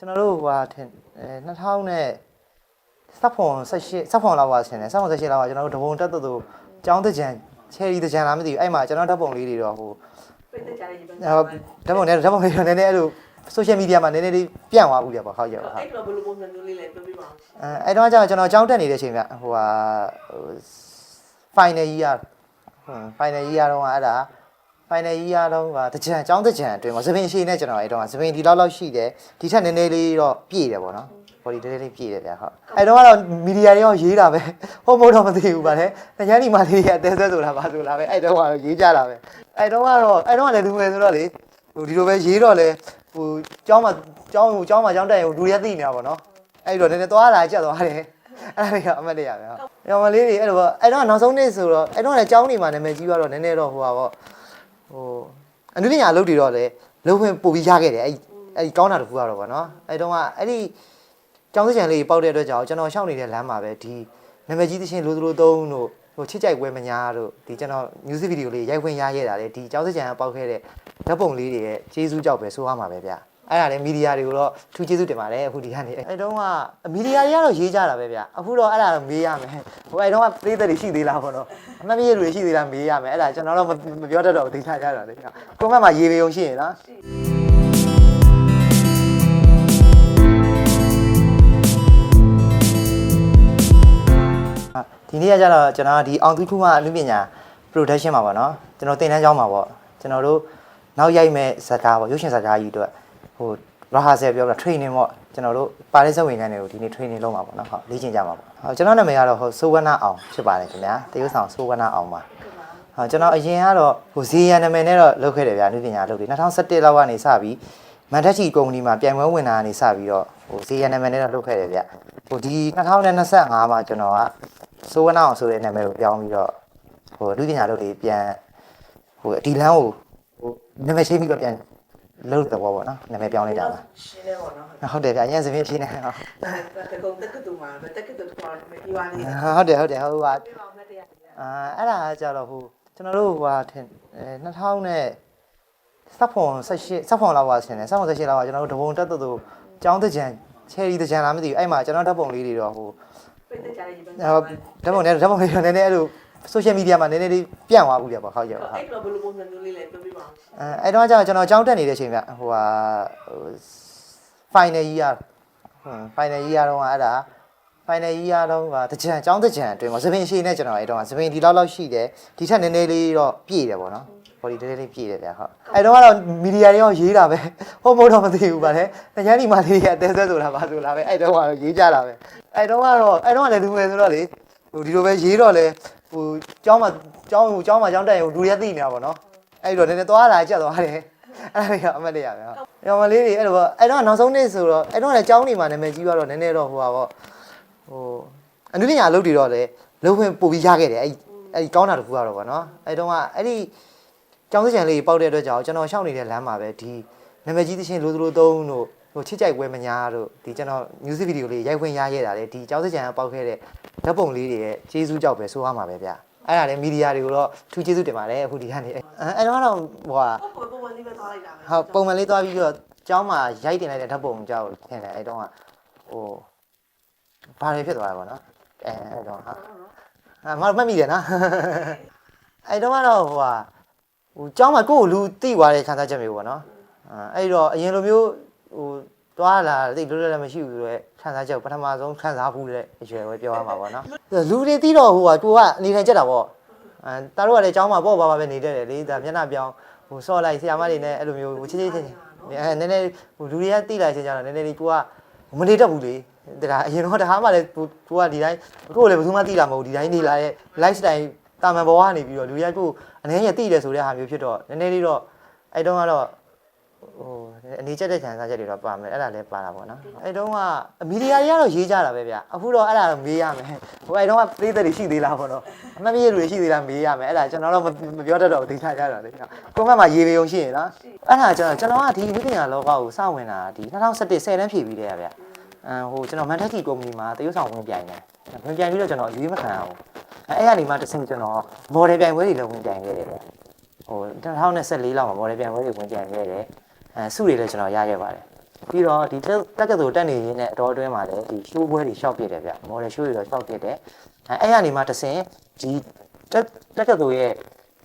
ကျွန်တော်တို့ဟိုဟာထင်အဲ2000နဲ့စက်ဖွန်18စက်ဖွန်လောက်ပါဆင်တယ်စက်ဖွန်18လောက်ကကျွန်တော်တို့ဒဘုံတက်တူကျောင်းတကြံချယ်ရီတကြံလားမသိဘူးအဲ့မှာကျွန်တော်ဓာတ်ပုံလေးတွေတော့ဟိုပိတ်သက်ကြတဲ့ဒီဘက်ဟိုဓာတ်ပုံနဲ့ဓာတ်ပုံလေးတော့နည်းနည်းအဲ့လို social media မှာနည်းနည်းလေးပြန့်သွားဘူးလေပေါ့ဟုတ်ရဲ့ပါဟုတ်အဲ့တော့ဘယ်လိုပုံစံမျိုးလေးလဲပြောပြပါဦးအဲအဲ့တော့ကျတော့ကျွန်တော်ကျောင်းတက်နေတဲ့အချိန်ကဟိုဟာဟို final year ဟွန်း final year တော့အဲ့ဒါ final year တော့ကတကြံကျောင်းတကြံအတွင်းမှာသပင်အရှိနဲ့ကျွန်တော်အဲ့တော့သပင်ဒီလောက်လောက်ရှိတယ်ဒီထက်နည်းနည်းလေးတော့ပြည့်တယ်ပေါ့နော် body နည်းနည်းလေးပြည့်တယ်ဗျာဟုတ်အဲ့တော့ကတော့မီဒီယာတွေရောရေးတာပဲဟုတ်မဟုတ်တော့မသိဘူးဗါလေတញ្ញာဒီမာလေးတွေအသေးသေးဆိုတာပါဆိုလားပဲအဲ့တော့ကတော့ရေးကြတာပဲအဲ့တော့ကတော့အဲ့တော့ကလည်းလူငယ်ဆိုတော့လေဟိုဒီလိုပဲရေးတော့လေဟိုကျောင်းမှာကျောင်းဟိုကျောင်းမှာကျောင်းတက်ရင်လူတွေသိနေတာပေါ့နော်အဲ့တော့နည်းနည်းသွားလာကြက်သွားတယ်အဲ့ဒါတွေကအမှတ်တရပဲဟုတ်ရောင်မလေးတွေအဲ့တော့အဲ့တော့နောက်ဆုံးနေ့ဆိုတော့အဲ့တော့လည်းကျောင်းနေမှာနာမည်ကြီးသွားတော့နည်းနည်းတော့ဟိုပါပေါ့ ဟိုအနုပညာအလုပ်တွေတော့လေလုံးဝပို့ပြီးရခဲ့တယ်အဲ့အဲ့ဒီကောင်းတာတခုကတော့ဗောနော်အဲ့တော့ကအဲ့ဒီကျောင်းစကြံလေးပေါက်တဲ့အတွက်ကြောင့်ကျွန်တော်ရှောက်နေတဲ့လမ်းမှာပဲဒီနာမည်ကြီးသချင်းလိုလိုသုံးတို့ဟိုချစ်ကြိုက်ပွဲမညာတို့ဒီကျွန်တော် music video လေးရိုက်ခွင့်ရခဲ့တာလေဒီကျောင်းစကြံကပေါက်ခဲ့တဲ့ဓာတ်ပုံလေးတွေရဲ့ကျေးဇူးကြောင့်ပဲဆိုရမှာပဲဗျ အဲ့ဒါလည်းမီဒီယာတွေကိုတော့ထူးကျေးဇူးတင်ပါတယ်အခုဒီကနေအဲ့တုန်းကမီဒီယာတွေကတော့ရေးကြတာပဲဗျအခုတော့အဲ့ဒါတော့မေးရမယ်ဟိုအဲ့တုန်းကပြည်သက်တွေရှိသေးလားပေါ့နော်အမှတ်မရလူတွေရှိသေးလားမေးရမယ်အဲ့ဒါကျွန်တော်တော့မပြောတတ်တော့ဘူးသိချကြတာလေကွန်မန့်မှာရေးပေုံရှိရင်နော်ဒီနေ့ကကျတော့ကျွန်တော်ကဒီအောင်သူခုမှအမှုပညာ production မှာပေါ့နော်ကျွန်တော်တင်တန်းကျောင်းမှာပေါ့ကျွန်တော်တို့နောက်ရိုက်မဲ့ဇာတ်ကားပေါ့ရုပ်ရှင်ဇာတ်ကားကြီးအတွက် ဟို rehearsal ပြောပြ training ပေါ့ကျွန်တော်တို့ပါရိစဝင်ခန်းတွေကိုဒီနေ့ training လုပ်မှာပေါ့နော်ဟုတ်လေ့ကျင့်ကြမှာပေါ့ဟုတ်ကျွန်တော်နာမည်ကတော့ဟိုစိုးဝနအောင်ဖြစ်ပါတယ်ခင်ဗျာတရုတ်ဆောင်စိုးဝနအောင်ပါဟုတ်ကျွန်တော်အရင်ကတော့ဟိုဇီယန်နာမည်နဲ့တော့လုပ်ခဲ့တယ်ဗျာအမှုပညာလုပ်တယ်2017လောက်ကနေစပြီးမန်တက်ချီကုမ္ပဏီမှာပြိုင်ပွဲဝင်တာကနေစပြီးတော့ဟိုဇီယန်နာမည်နဲ့တော့လုပ်ခဲ့တယ်ဗျဟိုဒီ2025မှာကျွန်တော်ကဆိုးဝနာအောင်ဆိုတဲ့နာမည်ကိုပြောင်းပြီးတော့ဟိုလူပညာလုပ်တွေပြန်ဟိုဒီလမ်းကိုဟိုနာမည်ချင်းပြီးတော့ပြန် လုပ်တော့ပေါ့နော်နာမည်ပြောင်းလိုက်တာပါရှင်းနေပါတော့ဟုတ်တယ်ဗျအရင်စပင်းရှင်းနေဟုတ်တကုံတက္ကသိုလ်မှာတက္ကသိုလ်ကမပြောရသေးဘူးဟုတ်တယ်ဟုတ်တယ်ဟုတ်ပါပြပါဦးမတရားအာအဲ့ဒါကကြတော့ဟိုကျွန်တော်တို့ဟိုဟာထင်အဲ2000နဲ့စက်ဖွန်18စက်ဖွန်လောက်ပါဆင်တယ်စက်ဖွန်18လောက်ကကျွန်တော်တို့ဒဘုံတက်တူကျောင်းတကြံချယ်ရီတကြံလားမသိဘူးအဲ့မှာကျွန်တော်ဓာတ်ပုံလေးတွေတော့ဟိုပိတ်သက်ကြတဲ့ဒီဘက်ဟိုဓာတ်ပုံနဲ့ဓာတ်ပုံလေးတော့နည်းနည်းအဲ့လို social media မှာနည်းနည်းလေးပြန့်သွားဘူးလေပေါ့ဟုတ်ရဲ့ပါဟုတ်အဲ့တော့ဘယ်လိုပုံစံမျိုးလေးလဲပြောပြပါဦးအဲအဲ့တော့ကျတော့ကျွန်တော်ကျောင်းတက်နေတဲ့အချိန်ဗျဟိုဟာဟို final year ဟွန်း final year တော့ကအဲ့ဒါ final year တော့ကတကြံကျောင်းတကြံအတွင်းမှာသပင်အရှိနဲ့ကျွန်တော်အဲ့တော့သပင်ဒီလောက်လောက်ရှိတယ်ဒီထက်နည်းနည်းလေးတော့ပြည့်တယ်ပေါ့နော် body နည်းနည်းလေးပြည့်တယ်ဗျဟုတ်အဲ့တော့ကတော့မီဒီယာတွေရောရေးတာပဲဟုတ်မဟုတ်တော့မသိဘူးဗါလေတញ្ញာဒီမာလေးတွေအသေးသေးဆိုတာပါဆိုလားပဲအဲ့တော့ကတော့ရေးကြတာပဲအဲ့တော့ကတော့အဲ့တော့ကလည်းလူငယ်ဆိုတော့လေဟိုဒီလိုပဲရေးတော့လေ ဟိုကျောင်းမှာကျောင်းဟိုကျောင်းမှာကျောင်းတက်ရင်လူတွေသိနေတာပေါ့နော်အဲ့တော့နည်းနည်းသွားလာကြက်သွားတယ်အဲ့ဒါတွေကအမှတ်တရပဲဟုတ်။ရောင်မလေးတွေအဲ့လိုပေါ့အဲ့တော့နောက်ဆုံးနေ့ဆိုတော့အဲ့တော့လည်းကျောင်းနေမှာနာမည်ကြီးသွားတော့နည်းနည်းတော့ဟိုပါပေါ့ဟိုအနုပညာအလုပ်တွေတော့လည်းလုံးဝပို့ပြီးရခဲ့တယ်အဲ့အဲ့ဒီကောင်းတာတခုကတော့ပေါ့နော်။အဲ့တော့ကအဲ့ဒီကျောင်းစကြံလေးပေါက်တဲ့အတွက်ကြောင့်ကျွန်တော်ရှောက်နေတဲ့လမ်းမှာပဲဒီနာမည်ကြီးသချင်းလိုလိုသုံးတို့ ဟိုချစ်ကြိုက်ပွဲမညာတို့ဒီကျွန်တော် music video လေးရိုက်ခွင့်ရခဲ့တာလေဒီကျောင်းစကြံကပေါက်ခဲ့တဲ့ဓာတ်ပုံလေးတွေရဲ့ကျေးဇူးကြောင့်ပဲဆိုရမှာပဲဗျ။အဲ့ဒါလည်းမီဒီယာတွေကိုတော့ထူးကျေးဇူးတင်ပါတယ်အခုဒီကနေအဲ့အဲ့တော့ကတော့ဟိုဟာပုံပုံလေးပဲသွားလိုက်တာပဲဟုတ်ပုံမှန်လေးသွားပြီးတော့ကျောင်းမှာရိုက်တင်လိုက်တဲ့ဓာတ်ပုံကြောက်ထင်တယ်အဲ့တော့ကဟိုဘာတွေဖြစ်သွားလဲပေါ့နော်အဲအဲ့တော့ဟာအာမမှတ်မိတယ်နော်အဲ့တော့ကတော့ဟိုဟာဟိုကျောင်းမှာကိုယ့်ကိုလူတိသွားတဲ့ခံစားချက်မျိုးပေါ့နော်အဲအဲ့တော့အရင်လိုမျိုး ဟိုတွားလာတိတ်လွတ်လပ်လည်းမရှိဘူးဆိုတော့ခံစားချက်ကိုပထမဆုံးခံစားဘူးတဲ့အရွယ်ပဲပြောရမှာပေါ့နော်လူတွေတီးတော့ဟိုကကိုကအနေထိုင်ကြတာပေါ့အဲတားတို့ကလည်းကျောင်းမှာပေါ့ပါပါပဲနေတတ်တယ်လေဒါမျက်နှာပြောင်းဟိုဆော့လိုက်ဆရာမတွေနဲ့အဲ့လိုမျိုးဟိုချစ်ချစ်ချင်းချင်းအဲနည်းနည်းဟိုလူတွေကတိလိုက်ချင်းကြတော့နည်းနည်းလေးကိုကမနေတတ်ဘူးလေဒါကအရင်တော့တခါမှလည်းကိုကဒီတိုင်းကိုကလည်းဘယ်သူမှတိလာမဟုတ်ဒီတိုင်းနေလာတဲ့ life style တာမန်ဘဝကနေပြီးတော့လူတွေကကိုအနေနဲ့တိတယ်ဆိုတဲ့ဟာမျိုးဖြစ်တော့နည်းနည်းလေးတော့အဲ့တုန်းကတော့ ဟိုအနေချက်တဲ့ခံစားချက်တွေတော့ပါမယ်အဲ့ဒါလည်းပါတာပေါ့နော်အဲ့တုန်းကမီဒီယာတွေကတော့ရေးကြတာပဲဗျအခုတော့အဲ့ဒါတော့မေးရမယ်ဟိုအဲ့တုန်းကပြည်သက်တွေရှိသေးလားပေါ့နော်အမှတ်မရလူတွေရှိသေးလားမေးရမယ်အဲ့ဒါကျွန်တော်တော့မပြောတတ်တော့ဘူးသိချကြတာလေကွန်မန့်မှာရေးပေုံရှိရင်နော်အဲ့ဒါကျွန်တော်ကျွန်တော်ကဒီဝိပညာလောကကိုစဝင်တာဒီ2017 10တန်းဖြည့်ပြီးတဲ့ဗျအမ်ဟိုကျွန်တော်မန်တက်ကီကုမ္ပဏီမှာတရုတ်ဆောင်ဝင်ပြိုင်တယ်ဝင်ပြိုင်ပြီးတော့ကျွန်တော်အရေးမခံအောင်အဲ့အဲ့ကနေမှတစ်ဆင့်ကျွန်တော်မော်ဒယ်ပြိုင်ပွဲတွေလည်းဝင်ပြိုင်ခဲ့တယ်ဗျဟို2014လောက်မှာမော်ဒယ်ပြိုင်ပွဲတွေဝင်ပြိုင်ခဲ့တယ် အဲစုတွေလည်းကျွန်တော်ရခဲ့ပါတယ်ပြီးတော့ဒီတက်တက်ကတူတက်နေရင်းနဲ့အတော်အတွင်းမှာလည်းဒီ show ပွဲတွေရှောက်ပြတယ်ဗျ model show တွေတော့ရှောက်ပြတယ်အဲအဲ့ရနေမှတဆင်ဒီတက်တက်ကတူရဲ့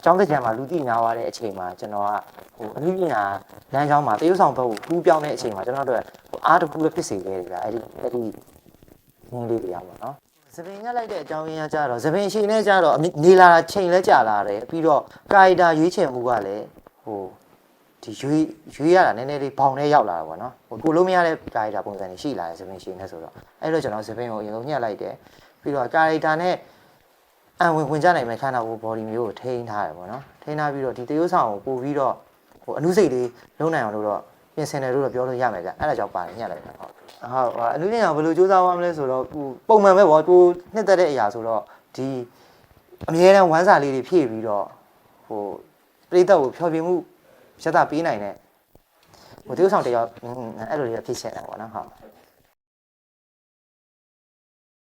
ကျောင်းစကြံမှာလူသိများသွားတဲ့အချိန်မှာကျွန်တော်ကဟိုအနည်းငယ်လမ်းကြောင်းမှာတရုတ်ဆောင်ဘက်ကိုကူးပြောင်းတဲ့အချိန်မှာကျွန်တော်တို့ဟိုအားတစ်ခုလည်းဖြစ်စေခဲ့တယ်ဗျအဲ့ဒီအဲ့ဒီငင်းလေးတွေရပါတော့သပင်ညက်လိုက်တဲ့အကြောင်းရင်းကကြတော့သပင်ရှင်နဲ့ကြတော့အမေနေလာတာချိန်လဲကြာလာတယ်ပြီးတော့ကာရီတာရွေးချယ်မှုကလည်းဟို ဒီရွေးရွေးရတာနည်းနည်းလေးဘောင်နဲ့ရောက်လာတာပေါ့နော်ဟိုကိုလုံးမရတဲ့ကာရီတာပုံစံတွေရှိလာတယ်သပင်ရှင်နဲ့ဆိုတော့အဲ့လိုကျွန်တော်သပင်ကိုအရင်ဆုံးညှက်လိုက်တယ်ပြီးတော့ကာရီတာနဲ့အံဝင်ဝင်ကြနိုင်မဲ့ခန္ဓာကိုယ် body မျိုးကိုထိန်းထားတယ်ပေါ့နော်ထိန်းထားပြီးတော့ဒီတရုပ်ဆောင်ကိုပို့ပြီးတော့ဟိုအနုစိတ်လေးလုံးနိုင်အောင်လို့တော့ပြင်ဆင်တယ်လို့တော့ပြောလို့ရမယ်ဗျအဲ့ဒါကြောင့်ပါတယ်ညှက်လိုက်တာဟုတ်ဟုတ်အနုဉာဏ်ဘယ်လိုစူးစမ်းရမလဲဆိုတော့ဟိုပုံမှန်ပဲပေါ့ကိုနှစ်သက်တဲ့အရာဆိုတော့ဒီအမြဲတမ်းဝမ်းစာလေးတွေဖြည့်ပြီးတော့ဟိုပြိတ္တကိုဖျော်ဖြေမှု ရတာပေးနိုင်တဲ့ဟိုတရုပ်ဆောင်တယောက်อืมအဲ့လိုလေးဖြစ်ချင်တယ်ပေါ့နော်ဟုတ်